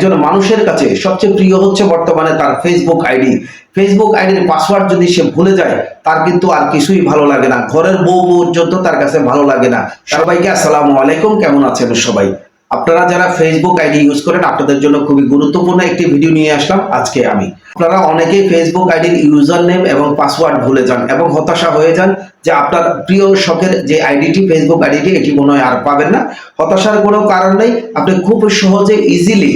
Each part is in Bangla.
একজন মানুষের কাছে সবচেয়ে প্রিয় হচ্ছে বর্তমানে তার ফেসবুক আইডি। ফেসবুক আইডির পাসওয়ার্ড যদি সে ভুলে যায়, তার কিন্তু আর কিছুই ভালো লাগে না। ঘরের বউ পর্যন্ত তার কাছে ভালো লাগে না। সবাইকে আসসালামু আলাইকুম, কেমন আছেন সবাই? আপনারা যারা ফেসবুক আইডি ইউজ করেন, আপনাদের জন্য খুবই গুরুত্বপূর্ণ একটি ভিডিও নিয়ে আসলাম আজকে আমি। আপনারা অনেকেই ফেসবুক আইডির ইউজার নেম এবং পাসওয়ার্ড ভুলে যান এবং হতাশা হয়ে যান যে আপনার প্রিয় শখের যে আইডিটি ফেসবুক আইডিটি, এটি মনে হয় আর পাবেন না। হতাশার কোনো কারণ নেই। আপনি খুব সহজে ইজিলি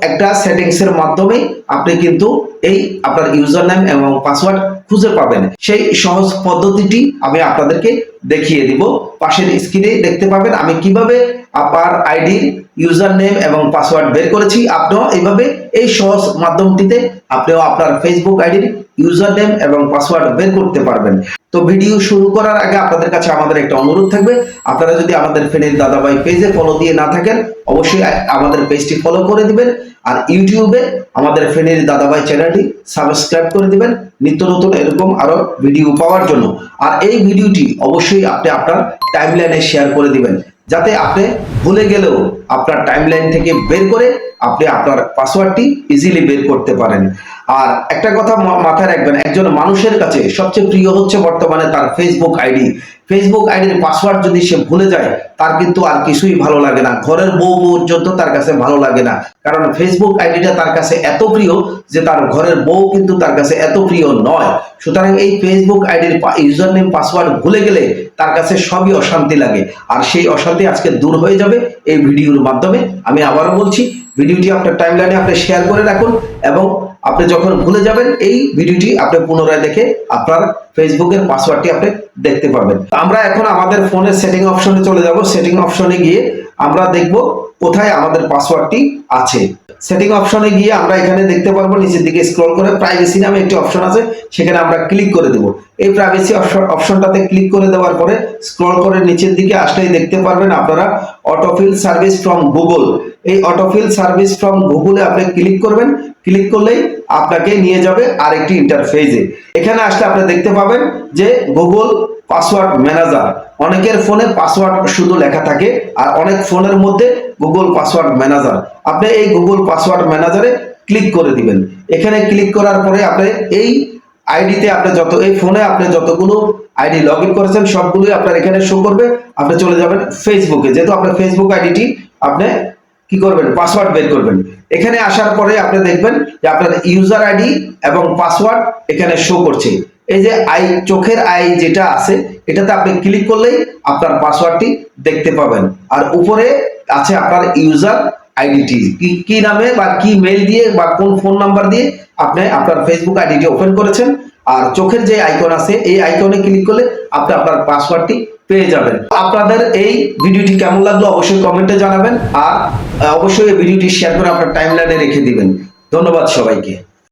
একটা সেটিংস এর মাধ্যমে আপনি কিন্তু এই আপনার ইউজার নেম এবং পাসওয়ার্ড খুঁজে পাবেন। সেই সহজ পদ্ধতিটি আমি আপনাদেরকে দেখিয়ে দিব। পাশের স্ক্রিনে দেখতে পাবেন আমি কীভাবে আপনার আইডি ইউজার নেম এবং পাসওয়ার্ড বের করেছি। আপনিও এইভাবে এই সহজ মাধ্যমটিতে আপনিও আপনার ফেসবুক আইডির ইউজার নেম এবং পাসওয়ার্ড বের করতে পারবেন। তো ভিডিও শুরু করার আগে আপনাদের কাছে আমাদের একটা অনুরোধ থাকবে। আপনারা যদি আমাদের ফেনের দাদাভাই পেজে ফলো দিয়ে না থাকেন, অবশ্যই আমাদের পেজটি ফলো করে দিবেন আর ইউটিউবে আমাদের ফেনের দাদাভাই চ্যানেলটি সাবস্ক্রাইব করে দিবেন নিত্য নতুন এরকম আরও ভিডিও পাওয়ার জন্য। আর এই ভিডিওটি অবশ্যই আপনি আপনার টাইমলাইনে শেয়ার করে দিবেন। যাতে আপনি ভুলে গেলেও আপনার টাইমলাইন থেকে বের করে আপনি আপনার পাসওয়ার্ডটি ইজিলি বের করতে পারেন। আর একটা কথা মাথায় রাখবেন, একজন মানুষের কাছে সবচেয়ে প্রিয় হচ্ছে বর্তমানে তার ফেসবুক আইডি ফেসবুক আইডির পাসওয়ার্ড যদি সে ভুলে যায়, তার কিন্তু আর কিছুই ভালো লাগে না। ঘরের বউ পর্যন্ত তার কাছে ভালো লাগে না। কারণ ফেসবুক আইডিটা তার কাছে এত প্রিয় যে তার ঘরের বউ কিন্তু তার কাছে এত প্রিয় নয়। সুতরাং এই ফেসবুক আইডির ইউজার নেম পাসওয়ার্ড ভুলে গেলে তার কাছে সবই অশান্তি লাগে। আর সেই অশান্তি আজকে দূর হয়ে যাবে এই ভিডিওর মাধ্যমে আমি আবারও বলছি, ভিডিওটি আপনার টাইমলাইনে আপনি শেয়ার করে রাখুন এবং আপনি যখন ভুলে যাবেন, এই ভিডিওটি আপনি পুনরায় দেখে আপনার ফেসবুকের পাসওয়ার্ডটি আপনি দেখতে পাবেন আমরা এখন আমাদের ফোনের সেটিং অপশনে চলে যাব। সেটিং অপশনে গিয়ে আমরা দেখব কোথায় আমাদের পাসওয়ার্ডটি আছে। সেটিং অপশনে গিয়ে আমরা এখানে দেখতে পারব, নিচের দিকে স্ক্রল করে প্রাইভেসি নামে একটি অপশন আছে, সেখানে আমরা ক্লিক করে দেব। এই প্রাইভেসি অপশনটাতে ক্লিক করে দেওয়ার পরে স্ক্রল করে নিচের দিকে আসলেই দেখতে পারবেন আপনারা অটোফিল সার্ভিস ফ্রম গুগল এই অটোফিল সার্ভিস ফ্রম গুগলে আপনি ক্লিক করবেন। ক্লিক করলেই আপনাকে নিয়ে যাবে আরেকটি ইন্টারফেসে এখানে আসলে আপনি দেখতে পাবেন যে গুগল পাসওয়ার্ড ম্যানেজার অনেকের ফোনে পাসওয়ার্ড শুধু লেখা থাকে আর অনেক ফোনের মধ্যে গুগল পাসওয়ার্ড ম্যানেজার আপনি এই গুগল পাসওয়ার্ড ম্যানেজারে ক্লিক করে দিবেন। এখানে ক্লিক করার পরে আপনি এই আইডিতে আপনি যত, এই ফোনে আপনি যতগুলো আইডি লগ ইন করেছেন, সবগুলোই আপনার এখানে শো করবে। আপনি চলে যাবেন ফেসবুকে যেহেতু আপনার ফেসবুক আইডিটি আপনি কি করবেন? পাসওয়ার্ড বের করবেন। এখানে আসার পরে আপনি দেখবেন যে আপনার ইউজার আইডি এবং পাসওয়ার্ড এখানে শো করছে। এই যে আই, চোখের আই যেটা আছে, এটাতে আপনি ক্লিক করলেই আপনার পাসওয়ার্ডটি দেখতে পাবেন। আর উপরে আছে আপনার ইউজার আইডিটি কি কি নামে বা কি মেল দিয়ে বা কোন ফোন নাম্বার দিয়ে আপনি আপনার ফেসবুক আইডিটি ওপেন করেছেন। আর চোখের যে আইকন আছে, এই আইকনে ক্লিক করলে আপনি আপনার পাসওয়ার্ডটি পেয়ে যাবেন। আপনাদের এই ভিডিওটি কেমন লাগল অবশ্যই কমেন্টে জানাবেন আর অবশ্যই এই ভিডিওটি শেয়ার করে আপনার টাইমলাইনে রেখে দিবেন। ধন্যবাদ সবাইকে।